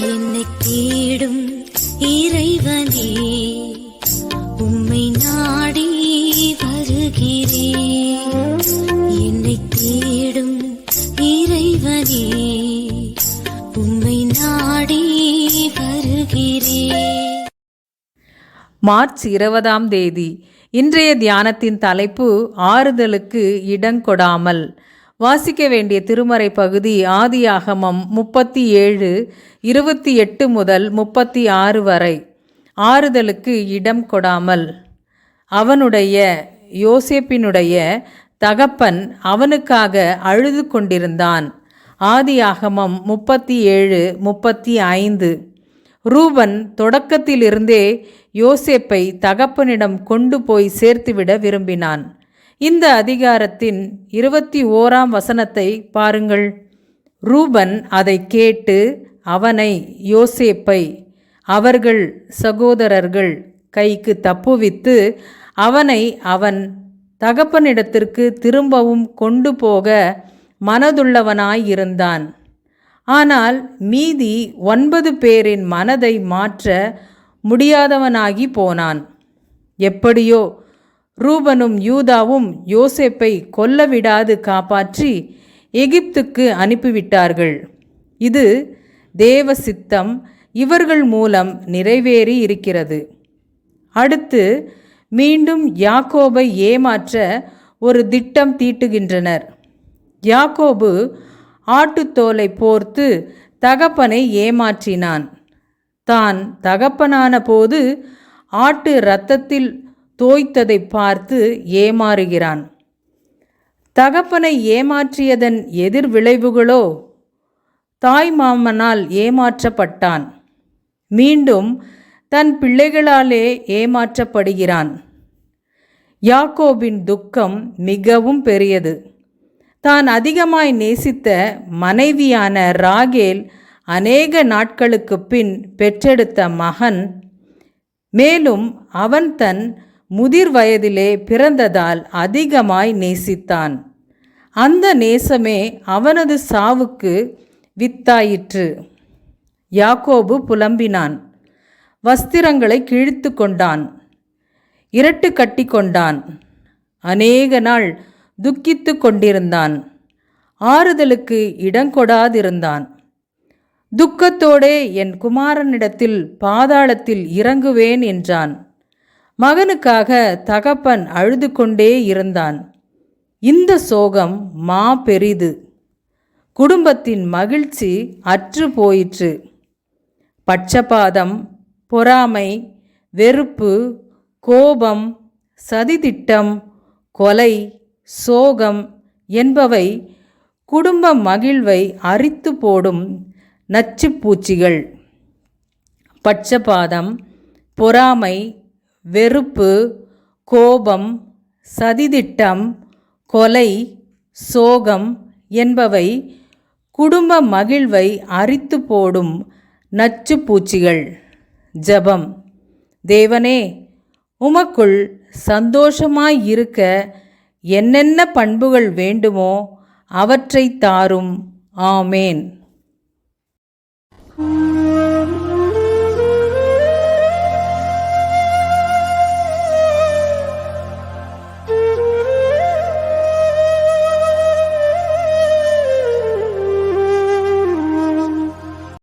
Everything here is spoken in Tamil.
என்னை தேடும் இறைவனே உம்மை நாடி வருகிறேன் என்னை தேடும் இறைவனே உம்மை நாடி வருகிறேன் மார்ச் இருபதாம் தேதி இன்றைய தியானத்தின் தலைப்பு ஆறுதலுக்கு இடங்கொடாமல் வாசிக்க வேண்டிய திருமறை பகுதி ஆதியாகமம் முப்பத்தி ஏழு இருபத்தி எட்டு முதல் முப்பத்தி ஆறு வரை. ஆறுதலுக்கு இடம் கொடாமல். அவனுடைய யோசேப்பினுடைய தகப்பன் அவனுக்காக அழுது கொண்டிருந்தான். ஆதியாகமம் முப்பத்தி ஏழு முப்பத்தி ஐந்து. ரூபன் தொடக்கத்திலிருந்தே யோசேப்பை தகப்பனிடம் கொண்டு போய் சேர்த்துவிட விரும்பினான். இந்த அதிகாரத்தின் இருபத்தி ஓராம் வசனத்தை பாருங்கள். ரூபன் அதை கேட்டு அவனை யோசேப்பை அவர்கள் சகோதரர்கள் கைக்கு தப்புவித்து அவனை அவன் தகப்பனிடத்திற்கு திரும்பவும் கொண்டு போக மனதுள்ளவனாயிருந்தான் ஆனால் மீதி ஒன்பது பேரின் மனதை மாற்ற முடியாதவனாகி போனான். எப்படியோ ரூபனும் யூதாவும் யோசேப்பை கொல்லவிடாது காப்பாற்றி எகிப்துக்கு அனுப்பிவிட்டார்கள். இது தேவ சித்தம் இவர்கள் மூலம் நிறைவேறி இருக்கிறது. அடுத்து மீண்டும் யாக்கோபை ஏமாற்ற ஒரு திட்டம் தீட்டுகின்றனர். யாக்கோபு ஆட்டுத்தோலை போர்த்து தகப்பனை ஏமாற்றினான். தான் தகப்பனான போது ஆட்டு இரத்தத்தில் தோய்த்ததை பார்த்து ஏமாறுகிறான். தகப்பனை ஏமாற்றியதன் எதிர் விளைவுகளோ? தாய் மாமனால் ஏமாற்றப்பட்டான். மீண்டும் தன் பிள்ளைகளாலே ஏமாற்றப்படுகிறான். யாக்கோபின் துக்கம் மிகவும் பெரியது. தான் அதிகமாய் நேசித்த மனைவியான ராகேல் அநேக நாட்களுக்கு பின் பெற்றெடுத்த மகன். மேலும் அவன் தன் முதிர் வயதிலே பிறந்ததால் அதிகமாய் நேசித்தான். அந்த நேசமே அவனது சாவுக்கு வித்தாயிற்று. யாக்கோபு புலம்பினான். வஸ்திரங்களை கிழித்து கொண்டான். இரட்டு கட்டி கொண்டான். அநேக நாள் துக்கித்து கொண்டிருந்தான். ஆறுதலுக்கு இடங்கொடாதிருந்தான் துக்கத்தோடே என் குமாரனிடத்தில் பாதாளத்தில் இறங்குவேன் என்றான். மகனுக்காக தகப்பன் அழுது கொண்டே இருந்தான். இந்த சோகம் மா பெரிது. குடும்பத்தின் மகிழ்ச்சி அற்று போயிற்று. பட்சபாதம் பொறாமை வெறுப்பு கோபம் சதிதிட்டம் கொலை சோகம் என்பவை குடும்ப மகிழ்வை அரித்து போடும் நச்சுப்பூச்சிகள் பட்சபாதம் பொறாமை வெறுப்பு கோபம் சதிதிட்டம் கொலை சோகம் என்பவை குடும்ப மகிழ்வை அரித்து போடும் நச்சுப்பூச்சிகள் ஜெபம். தேவனே உமக்குள் சந்தோஷமாயிருக்க என்னென்ன பண்புகள் வேண்டுமோ அவற்றை தாரும். ஆமேன்.